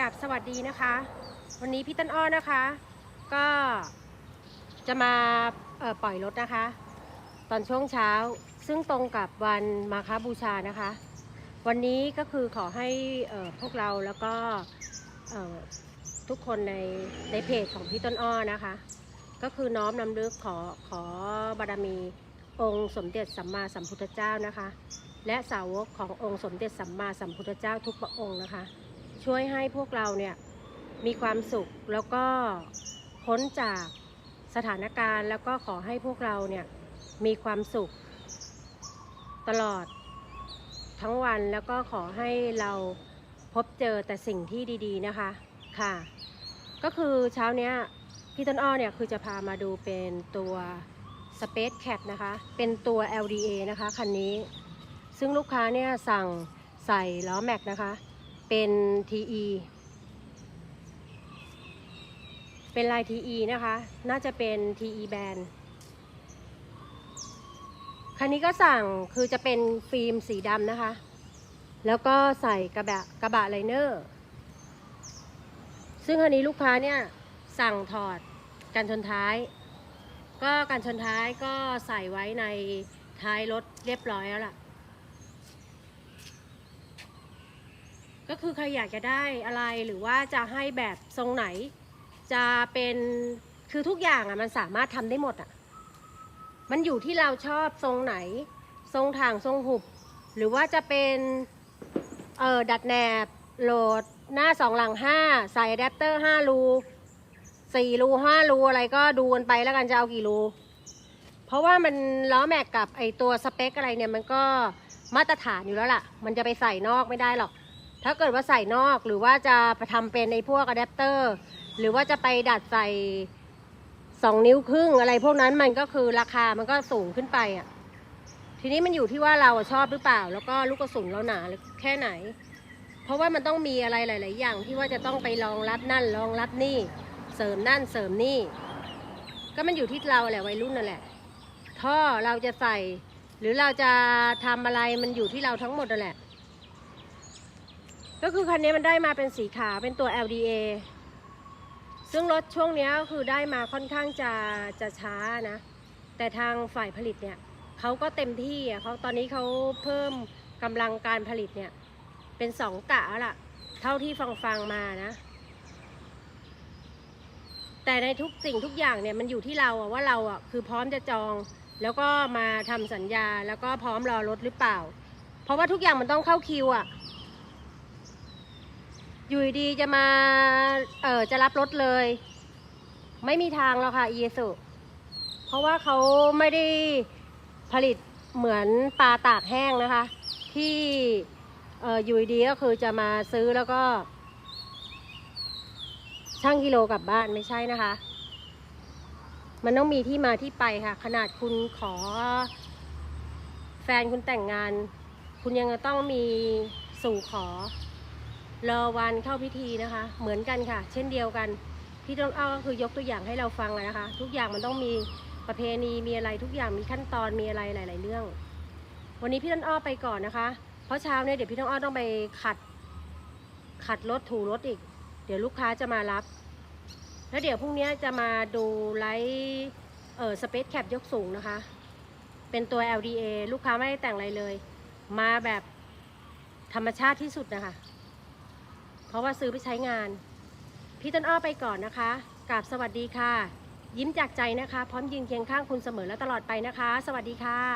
กับสวัสดีนะคะ วันนี้พี่ต้นอ้อนะคะ ก็จะมาปล่อยรถนะคะ ตอนช่วงเช้าซึ่งตรงกับวันมาคาบูชานะคะ วันนี้ก็คือขอให้พวกเราแล้วก็ทุกคนในในเพจของพี่ต้นอ้อนะคะ ก็คือน้อมนำลึกขอขอบารมีองค์สมเด็จสัมมาสัมพุทธเจ้านะคะ และสาวกขององค์สมเด็จสัมมาสัมพุทธเจ้าทุกพระองค์นะคะ ช่วยให้พวกเราเนี่ยมีความสุขแล้วก็พ้นจากสถานการณ์แล้วก็ขอให้พวกเราเนี่ยมีความสุข ตลอดทั้งวันแล้วก็ขอให้เราพบเจอแต่สิ่งที่ดีๆนะคะค่ะ ก็คือเช้าเนี้ยพี่ต้นอ้อเนี่ยคือจะพามาดูเป็นตัว Space Cat นะคะ เป็นตัว LDA นะคะคันนี้ ซึ่งลูกค้าเนี่ยสั่งใส่ล้อแม็กนะคะ เป็น TE เป็นลาย TE นะคะ น่าจะเป็น TE band คันนี้ก็สั่งคือจะเป็นฟิล์มสีดำนะคะ แล้วก็ใส่กระบะกระบะไลเนอร์ ซึ่งคันนี้ลูกค้าเนี่ยสั่งถอดกันชนท้าย ก็กันชนท้ายก็ใส่ไว้ในท้ายรถเรียบร้อยแล้วล่ะ ก็คือใครอยากจะได้อะไรหรือว่าจะให้แบบทรงไหน จะเป็นคือทุกอย่างอะมันสามารถทำได้หมดอะ มันอยู่ที่เราชอบทรงไหน ทรงถ่างทรงหุบ หรือว่าจะเป็นเออดัดแหนบโหลดหน้าสองหลังห้าใส่อะแดปเตอร์ห้ารูสี่รูห้ารูอะไรก็ดูกันไปแล้วกันจะเอากี่รูเพราะว่ามันล้อแม็กกับไอตัวสเปคอะไรเนี่ยมันก็มาตรฐานอยู่แล้วล่ะ มันจะไปใส่นอกไม่ได้หรอก ถ้าเกิดว่าใส่นอกหรือว่าจะไปทำเป็นในพวกอะแดปเตอร์ หรือว่าจะไปดัดใส่สองนิ้วครึ่งอะไรพวกนั้นมันก็คือราคามันก็สูงขึ้นไปอะ ทีนี้มันอยู่ที่ว่าเราชอบหรือเปล่า แล้วก็ลูกกระสุนเราหนาหรือแค่ไหน เพราะว่ามันต้องมีอะไรหลาย ๆ อย่างที่ว่าจะต้องไปรองรับนั่นรองรับนี่ เสริมนั่นเสริมนี่ ก็มันอยู่ที่เราแหละวัยรุ่นนั่นแหละ ท่อเราจะใส่ หรือเราจะทำอะไรมันอยู่ที่เราทั้งหมดนั่นแหละ ก็คือคันนี้มันได้มาเป็นสีขาวเป็นตัว LDA ซึ่งรถช่วงนี้ก็คือได้มาค่อนข้างจะจะช้านะ แต่ทางฝ่ายผลิตเนี่ยเขาก็เต็มที่อะเขาตอนนี้เขาเพิ่มกำลังการผลิตเนี่ยเป็นสองกะแล้วล่ะเท่าที่ฟังฟังมานะ แต่ในทุกสิ่งทุกอย่างเนี่ยมันอยู่ที่เราอะว่าเราอะคือพร้อมจะจอง แล้วก็มาทำสัญญาแล้วก็พร้อมรอรถหรือเปล่า เพราะว่าทุกอย่างมันต้องเข้าคิวอะ อยู่ดีจะมา เออจะรับรถเลย ไม่มีทางแล้วค่ะเอสุเพราะว่าเขาไม่ได้ผลิตเหมือนปลาตากแห้งนะคะ ที่เอออยู่ดีก็คือจะมาซื้อแล้วก็ ช่างกิโลกลับบ้านไม่ใช่นะคะ มันต้องมีที่มาที่ไปค่ะ ขนาดคุณขอ แฟนคุณแต่งงาน คุณยังต้องมีสู่ขอ รอวันเข้าพิธีนะคะ เหมือนกันค่ะ เช่นเดียวกันพี่ต้นอ้อก็คือยกตัวอย่างให้เราฟังนะคะ ทุกอย่างมันต้องมีประเพณีมีอะไรทุกอย่างมีขั้นตอนมีอะไรหลาย ๆ เรื่อง วันนี้พี่ต้นอ้อไปก่อนนะคะ เพราะเช้าเนี่ยเดี๋ยวพี่ต้นอ้อต้องไปขัด ขัดรถถูรถอีก เดี๋ยวลูกค้าจะมารับ แล้วเดี๋ยวพรุ่งนี้จะมาดูไลท์เออสเปซแคปยกสูงนะคะ เป็นตัว LDA ลูกค้าไม่ได้แต่งอะไรเลย มาแบบธรรมชาติที่สุดนะคะ เพราะว่าซื้อไปใช้งาน พี่ต้นอ้อไปก่อนนะคะกราบสวัสดีค่ะ ยิ้มจากใจนะคะ พร้อมยืนเคียงข้างคุณเสมอและตลอดไปนะคะ สวัสดีค่ะ